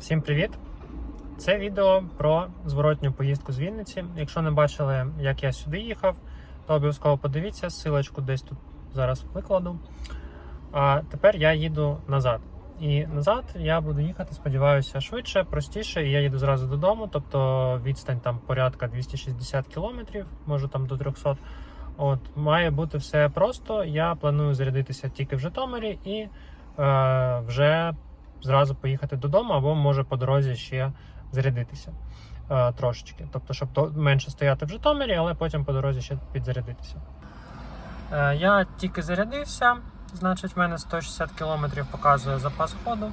Всім привіт! Це відео про зворотню поїздку з Вінниці. Якщо не бачили, як я сюди їхав, то обов'язково подивіться, силочку десь тут зараз викладу. А тепер я їду назад. І назад я буду їхати, сподіваюся, швидше, простіше. І я їду зразу додому, тобто відстань там порядка 260 кілометрів, може там до 300. От, має бути все просто. Я планую зарядитися тільки в Житомирі і е, вже зразу поїхати додому, або може по дорозі ще зарядитися е, трошечки. Тобто, щоб то менше стояти в Житомирі, але потім по дорозі ще підзарядитися. Е, я тільки зарядився, значить, в мене 160 км показує запас ходу.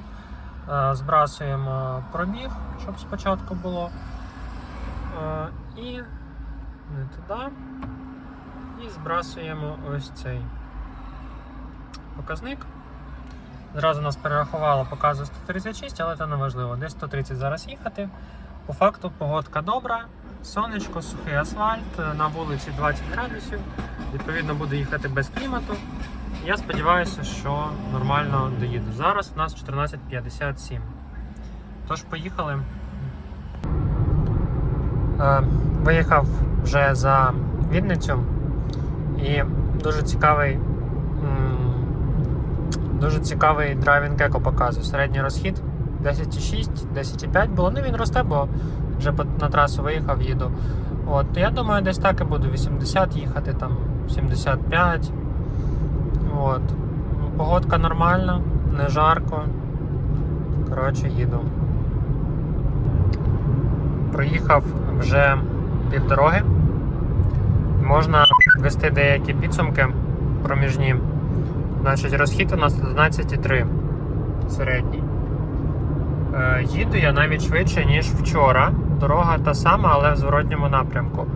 Е, збрасуємо пробіг, щоб спочатку було. Е, і не туди. І збрасуємо ось цей показник. Зразу нас перерахувало, показує 136, але це не важливо. Десь 130 зараз їхати. По факту погодка добра, сонечко, сухий асфальт, на вулиці 20 градусів. Відповідно, буду їхати без клімату. Я сподіваюся, що нормально доїду. Зараз у нас 14.57. Тож, поїхали. Е, Виїхав вже за Вінницю і дуже цікавий. Дуже цікавий драйвінг еко показує. Середній розхід 10,6, 10,5 було. Ну він росте, бо вже на трасу виїхав, їду. От, я думаю, десь так і буду 80 їхати, там 75. От. Погодка нормальна, не жарко. Коротше, їду. Проїхав вже півдороги. Можна ввести деякі підсумки проміжні. Значить, розхід у нас 11,3 середній. Е, їду я навіть швидше, ніж вчора. Дорога та сама, але в зворотньому напрямку.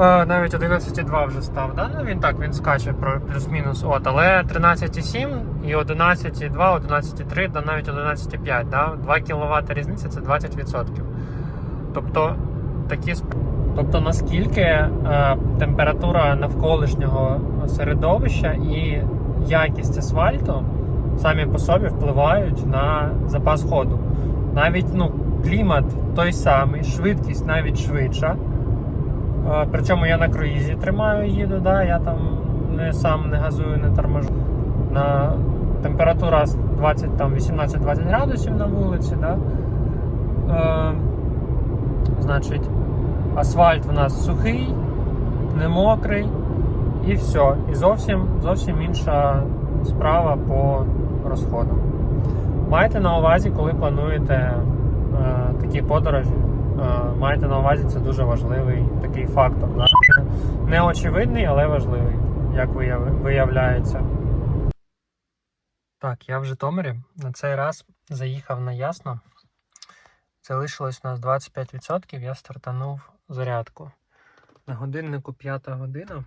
Е, навіть 11,2 вже став, да? ну він так, він скаче плюс-мінус. От, але 13,7 і 11,2, 11,3, да навіть 11,5. Да? 2 кВт різниця це 20%. Тобто такі сп- Тобто наскільки е, температура навколишнього середовища і якість асфальту самі по собі впливають на запас ходу. Навіть ну, клімат той самий, швидкість навіть швидша. Е, причому я на круїзі тримаю їду, да, я там не сам не газую, не торможу. На температура 20, там, 18-20 градусів на вулиці. Да? Е, значить, асфальт в нас сухий, не мокрий, і все. І зовсім, зовсім інша справа по розходу. Майте на увазі, коли плануєте е, такі подорожі. Е, майте на увазі, це дуже важливий такий фактор. Да? Не очевидний, але важливий, як виявляється. Так, я в Житомирі. На цей раз заїхав на ясно. Залишилось у нас 25%. Я стартанув зарядку. На годиннику 5 година.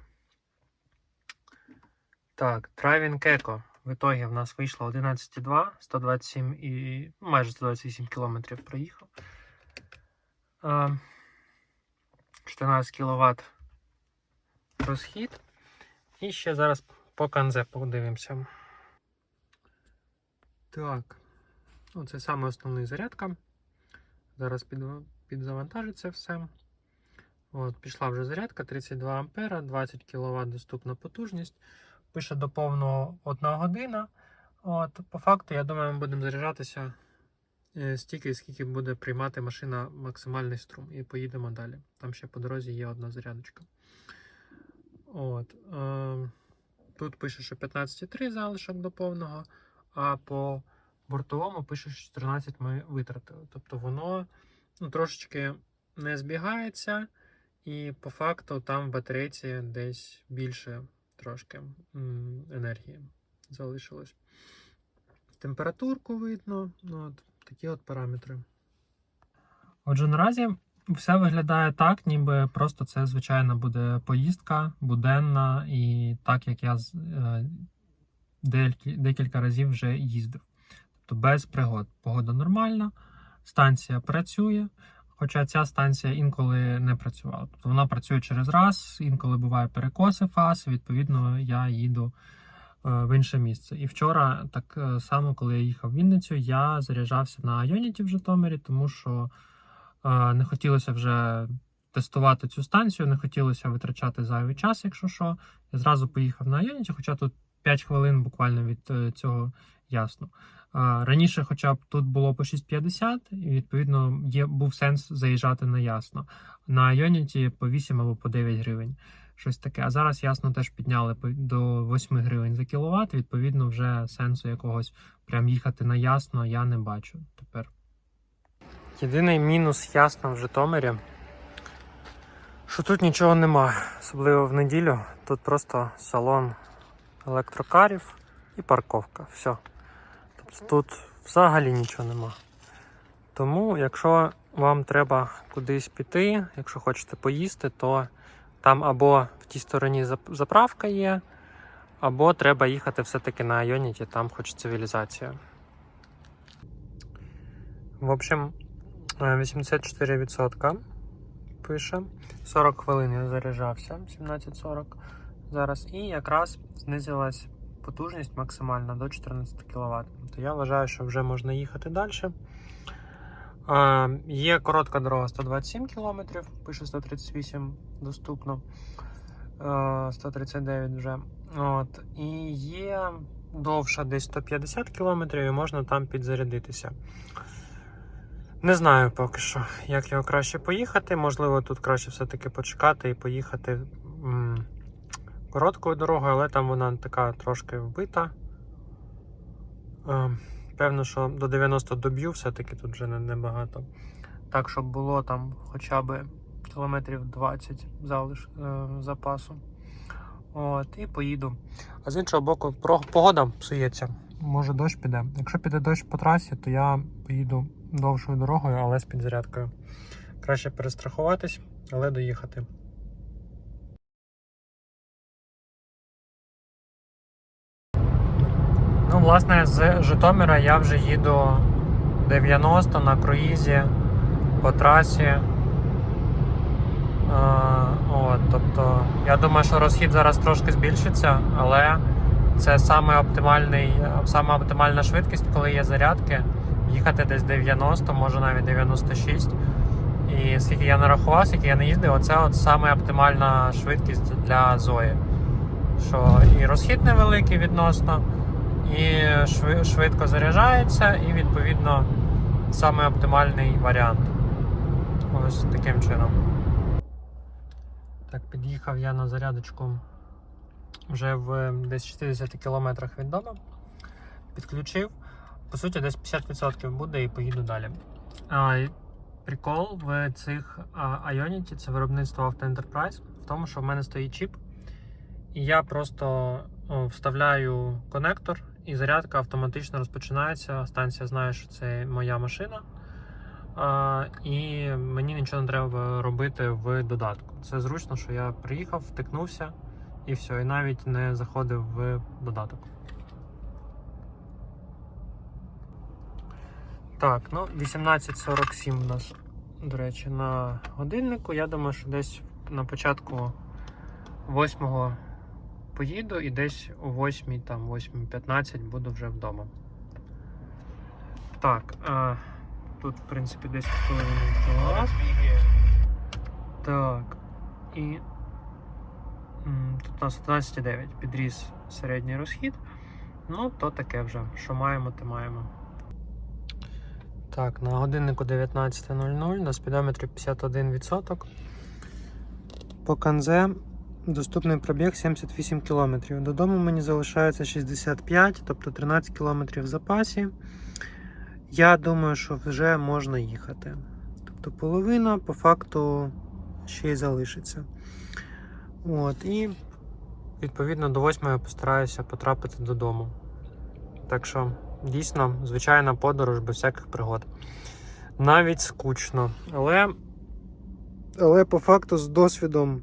Так, Driving Eco. В ітогі в нас вийшло 11,2, 127 і майже 128 кілометрів проїхав. Е, 14 кВт розхід. І ще зараз по канзе подивимося. Так. Ну, це саме основний зарядка. Зараз під, підзавантажиться все. От, пішла вже зарядка 32 ампера, 20 кВт доступна потужність. Пише до повного 1 година. От, по факту, я думаю, ми будемо заряджатися е, стільки, скільки буде приймати машина максимальний струм. І поїдемо далі. Там ще по дорозі є одна зарядочка. От, е, тут пише, що 15,3 залишок до повного, а по бортовому пише, що 14 ми витратили. Тобто воно ну, трошечки не збігається, і по факту там в батарейці десь більше трошки енергії залишилось. Температурку видно, ну, от такі от параметри. Отже, наразі все виглядає так, ніби просто це звичайно буде поїздка буденна, і так як я е, декілька разів вже їздив. Тобто без пригод. Погода нормальна, станція працює. Хоча ця станція інколи не працювала. Тобто вона працює через раз, інколи буває перекоси фаз. Відповідно, я їду в інше місце. І вчора, так е, само, коли я їхав в Вінницю, я заряджався на Ionity в Житомирі, тому що е, не хотілося вже тестувати цю станцію, не хотілося витрачати зайвий час, якщо що. Я зразу поїхав на Ionity, хоча тут 5 хвилин буквально від е, цього ясно. Раніше, хоча б тут було по 6,50, і відповідно є, був сенс заїжджати на ясно. На Ionity по 8 або по 9 гривень. Щось таке. А зараз ясно теж підняли до 8 гривень за кіловат. Відповідно, вже сенсу якогось прям їхати на ясно я не бачу тепер. Єдиний мінус ясно в Житомирі, що тут нічого нема, особливо в неділю. Тут просто салон електрокарів і парковка. Все. Тут взагалі нічого нема. Тому, якщо вам треба кудись піти, якщо хочете поїсти, то там або в тій стороні заправка є, або треба їхати все-таки на Ionity, там хоч цивілізація. В общем, е, 84% пише. 40 хвилин я заряджався, 17.40 зараз. І якраз знизилась потужність максимальна до 14 кВт. То я вважаю, що вже можна їхати далі. Е, є коротка дорога 127 км, пише 138 доступно. Е, 139 вже. От. І є довша десь 150 км, і можна там підзарядитися. Не знаю поки що, як його краще поїхати. Можливо, тут краще все-таки почекати і поїхати короткою дорогою, але там вона така трошки вбита. Е, Певно, що до 90 доб'ю, все-таки тут вже небагато. Так, щоб було там хоча б кілометрів 20 залиш е, запасу. От, і поїду. А з іншого боку, погода псується. Може дощ піде. Якщо піде дощ по трасі, то я поїду довшою дорогою, але з підзарядкою. Краще перестрахуватись, але доїхати. Ну, власне, з Житомира я вже їду 90 на круїзі по трасі. Е, от, тобто, я думаю, що розхід зараз трошки збільшиться, але це саме, оптимальний, саме оптимальна швидкість, коли є зарядки. Їхати десь 90, може навіть 96. І скільки я нарахував, скільки я не їздив, оце от саме оптимальна швидкість для Зої. Що і розхід невеликий відносно, і швидко заряджається, і відповідно саме оптимальний варіант. Ось таким чином. Так, під'їхав я на зарядочку вже в десь 60 кілометрах від дому. Підключив. По суті, десь 50% буде і поїду далі. А, прикол в цих Ionity, це виробництво Auto Enterprise, в тому, що в мене стоїть чіп, і я просто вставляю конектор, і зарядка автоматично розпочинається. Станція знає, що це моя машина. І мені нічого не треба робити в додатку. Це зручно, що я приїхав, втикнувся і все, і навіть не заходив в додаток. Так, ну 18.47 у нас, до речі, на годиннику. Я думаю, що десь на початку 8 поїду і десь о 8, там 8.15 буду вже вдома. Так, а, тут, в принципі, 10 хвилин. Так. І тут у нас 11,9 підріс середній розхід. Ну, то таке вже. Що маємо, то маємо. Так, на годиннику 19.00, на спідометрі 51%. По канзе доступний пробіг 78 км. Додому мені залишається 65, тобто 13 км в запасі. Я думаю, що вже можна їхати. Тобто половина по факту ще й залишиться. От, і відповідно до 8 я постараюся потрапити додому. Так що, дійсно, звичайна подорож без всяких пригод. Навіть скучно. Але, але по факту з досвідом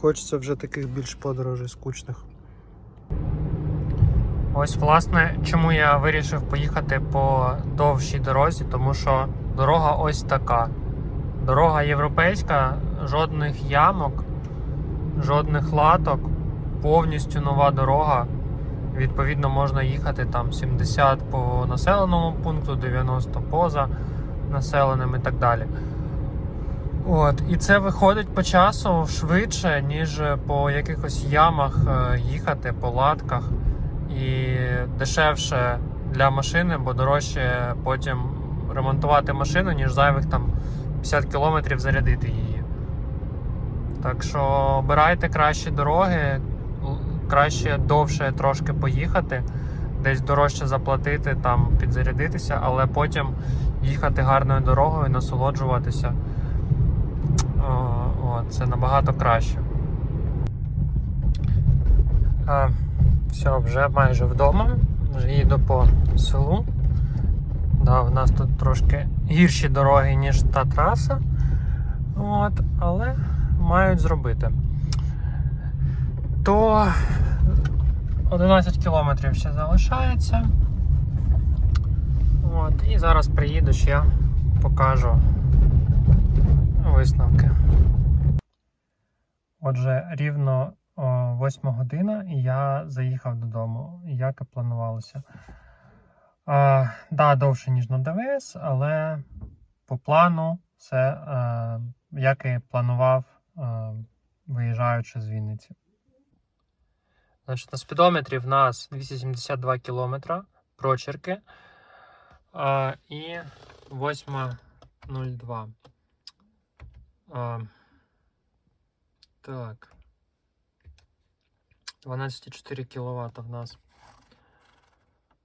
хочеться вже таких більш подорожей скучних. Ось, власне, чому я вирішив поїхати по довшій дорозі, тому що дорога ось така. Дорога європейська, жодних ямок, жодних латок, повністю нова дорога. Відповідно, можна їхати там 70 по населеному пункту, 90 поза населеним і так далі. От, і це виходить по часу швидше, ніж по якихось ямах е, їхати, по латках. І дешевше для машини, бо дорожче потім ремонтувати машину, ніж зайвих там 50 кілометрів зарядити її. Так що обирайте кращі дороги, краще довше трошки поїхати, десь дорожче заплатити, там підзарядитися, але потім їхати гарною дорогою, насолоджуватися. Це набагато краще. А, все, вже майже вдома. Вже їду по селу. Да, в нас тут трошки гірші дороги, ніж та траса. От, але мають зробити. То 11 кілометрів ще залишається. От, і зараз приїду ще покажу висновки. Отже, рівно о, 8 година і я заїхав додому, як і планувалося. А, да, довше, ніж на ДВС, але по плану все е, як і планував, е, виїжджаючи з Вінниці. Значить, на спідометрі в нас 272 кілометра прочерки а, і 8.02. Так. 12,4 кВт в нас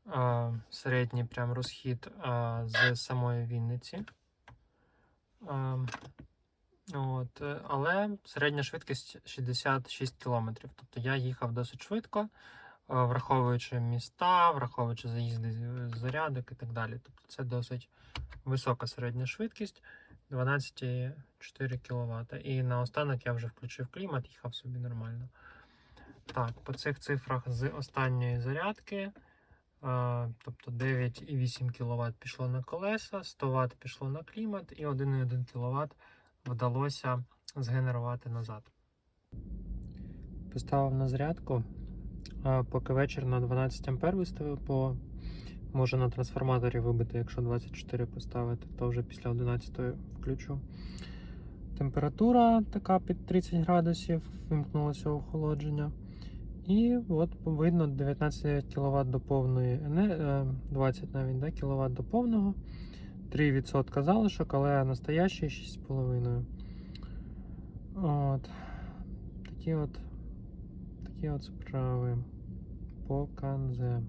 а, середній прям розхід а, з самої Вінниці. А, от, е, але середня швидкість 66 км. Тобто я їхав досить швидко, а, враховуючи міста, враховуючи заїзди зарядок і так далі. Тобто це досить висока середня швидкість 12,4 кВт. І наостанок я вже включив клімат, їхав собі нормально. Так, по цих цифрах з останньої зарядки. а, Тобто 9,8 кВт пішло на колеса, 100 Вт пішло на клімат і 1,1 кВт вдалося згенерувати назад. Поставив на зарядку. а, Поки вечір на 12 А виставив, бо може на трансформаторі вибити, якщо 24 поставити, то вже після 11 включу. Температура така під 30 градусів, вимкнулося охолодження. І от видно 19 кВт до повної е, 20 навіть да, кВт до повного. 3% залишок, але настоящий 6,5. От. Такі от, такі от справи по канзе.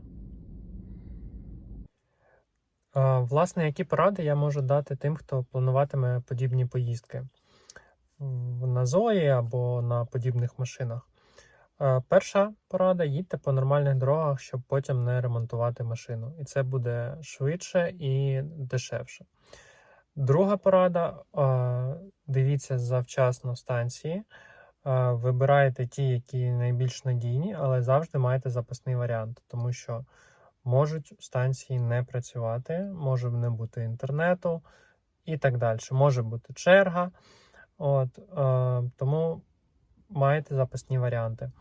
Власне, які поради я можу дати тим, хто плануватиме подібні поїздки на Зої або на подібних машинах? Перша порада: їдьте по нормальних дорогах, щоб потім не ремонтувати машину. І це буде швидше і дешевше. Друга порада: дивіться завчасно станції. Вибирайте ті, які найбільш надійні, але завжди майте запасний варіант, тому що можуть станції не працювати, може не бути інтернету і так далі. Може бути черга. От, е, тому маєте запасні варіанти.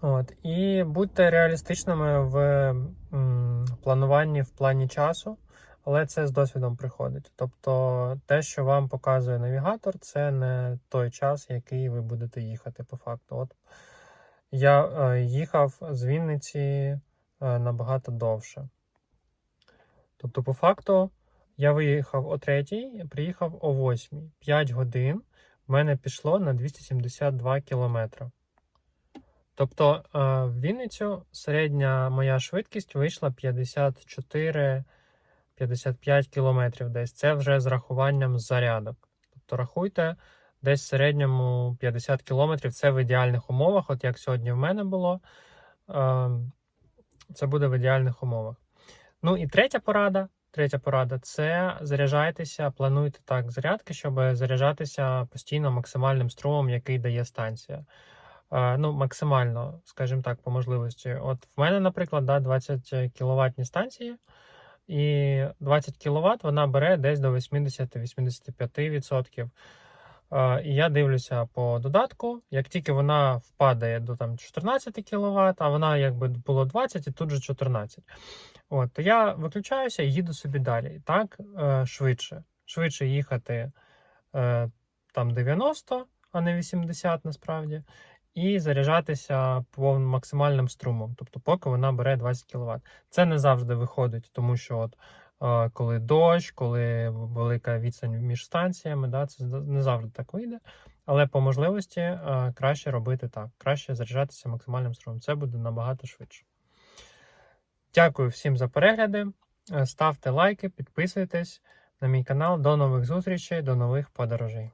От, і будьте реалістичними в м, плануванні в плані часу, але це з досвідом приходить. Тобто, те, що вам показує навігатор, це не той час, який ви будете їхати по факту. От я е, їхав з Вінниці набагато довше. Тобто, по факту, я виїхав о 3, приїхав о 8. 5 годин в мене пішло на 272 кілометри. Тобто е, в Вінницю середня моя швидкість вийшла 54-55 кілометрів десь. Це вже з рахуванням зарядок. Тобто рахуйте, десь в середньому 50 кілометрів це в ідеальних умовах, от як сьогодні в мене було. Це буде в ідеальних умовах. Ну і третя порада. Третя порада це заряджайтеся, плануйте так зарядки, щоб заряджатися постійно максимальним струмом, який дає станція. Е, Ну, максимально, скажімо так, по можливості. От в мене, наприклад, да, 20 кіловатні станції, і 20 кВт вона бере десь до 80-85%. І я дивлюся по додатку. Як тільки вона впадає до там 14 кВт, а вона якби було 20 і тут же 14. От, то я виключаюся і їду собі далі. Так е, швидше. Швидше їхати е, там 90, а не 80 насправді, і заряджатися по максимальним струмом, тобто поки вона бере 20 кВт. Це не завжди виходить, тому що от, коли дощ, коли велика відстань між станціями, да, це не завжди так вийде. Але по можливості е, краще робити так, краще заряджатися максимальним струмом. Це буде набагато швидше. Дякую всім за перегляди. Е, Ставте лайки, підписуйтесь на мій канал. До нових зустрічей, до нових подорожей.